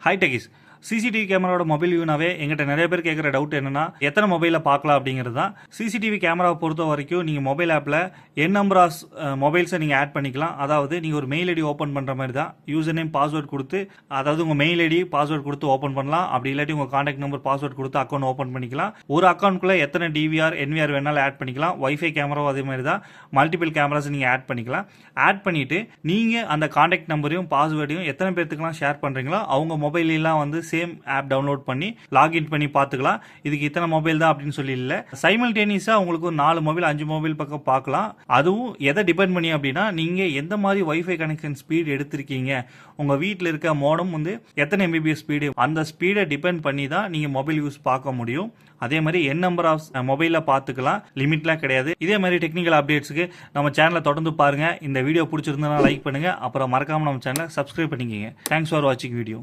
Hi Techies. CCTV கேமராவோட mobile வியூனாவே எங்கிட்ட நிறைய பேர் கேட்குற டவுட் என்னன்னா எத்தனை மொபைலில் பார்க்கலாம் அப்படிங்கிறது தான். சிசிடிவி கேமராவை பொறுத்த வரைக்கும் நீங்கள் மொபைல் ஆப்பில் என் நம்பர் ஆஃப் மொபைல்ஸை நீங்கள் ஆட் பண்ணிக்கலாம். அதாவது நீங்கள் ஒரு மெயில் ஐடி ஓப்பன் பண்ணுற மாதிரி தான். யூசர் நேம் பாஸ்வேர்ட் கொடுத்து அதாவது உங்கள் மெயில் ஐடி பாஸ்வேர்ட் கொடுத்து ஓப்பன் பண்ணலாம். அப்படி இல்லாட்டி உங்கள் காண்டாக்ட் நம்பர் பாஸ்வேர்ட் கொடுத்து அக்கௌண்ட் ஓப்பன் பண்ணிக்கலாம். ஒரு அக்கௌண்ட்குள்ளே எத்தனை டிவிஆர் என்விஆர் வேணாலும் ஆட் பண்ணிக்கலாம். ஒய்ஃபை கேமராவும் அதே மாதிரி தான். மல்டிபிள் கேமராஸ் நீங்கள் ஆட் பண்ணிக்கலாம். ஆட் பண்ணிவிட்டு நீங்கள் அந்த காண்டாக்ட் நம்பரையும் பாஸ்வேர்டையும் எத்தனை பேர்த்துக்கெல்லாம் ஷேர் பண்ணுறீங்களோ அவங்க மொபைலெலாம் வந்து சேம் ஆப் டவுன்லோட் பண்ணி லாகின் பண்ணி பார்த்துக்கலாம். இதுக்கு இத்தனை மொபைல் தான் அப்படின்னு சொல்லி இல்லை. சைமல்டேனியஸாக உங்களுக்கு ஒரு நாலு மொபைல் அஞ்சு மொபைல் பக்கம் பார்க்கலாம். அதுவும் எதை டிபெண்ட் பண்ணி அப்படின்னா நீங்கள் எந்த மாதிரி ஒய்ஃபை கனெக்ஷன் ஸ்பீடு எடுத்திருக்கீங்க? உங்கள் வீட்டில் இருக்க மோடம் வந்து எத்தனை எம்பிபிஎஸ் ஸ்பீடு அந்த ஸ்பீடை டிபெண்ட் பண்ணி தான் நீங்கள் மொபைல் யூஸ் பார்க்க முடியும். அதே மாதிரி என் நம்பர் ஆஃப் மொபைலில் பார்த்துக்கலாம். லிமிட்லாம் கிடையாது. இதே மாதிரி டெக்னிக்கல் அப்டேட்ஸுக்கு நம்ம சேனலை தொடர்ந்து பாருங்கள் இந்த வீடியோ பிடிச்சிருந்தனா லைக் பண்ணுங்கள் அப்புறம் மறக்காமல் நம்ம சேனலை சப்ஸ்கிரைப் பண்ணிக்கோங்க. தேங்க்ஸ் ஃபார் வாட்சிங் வீடியோ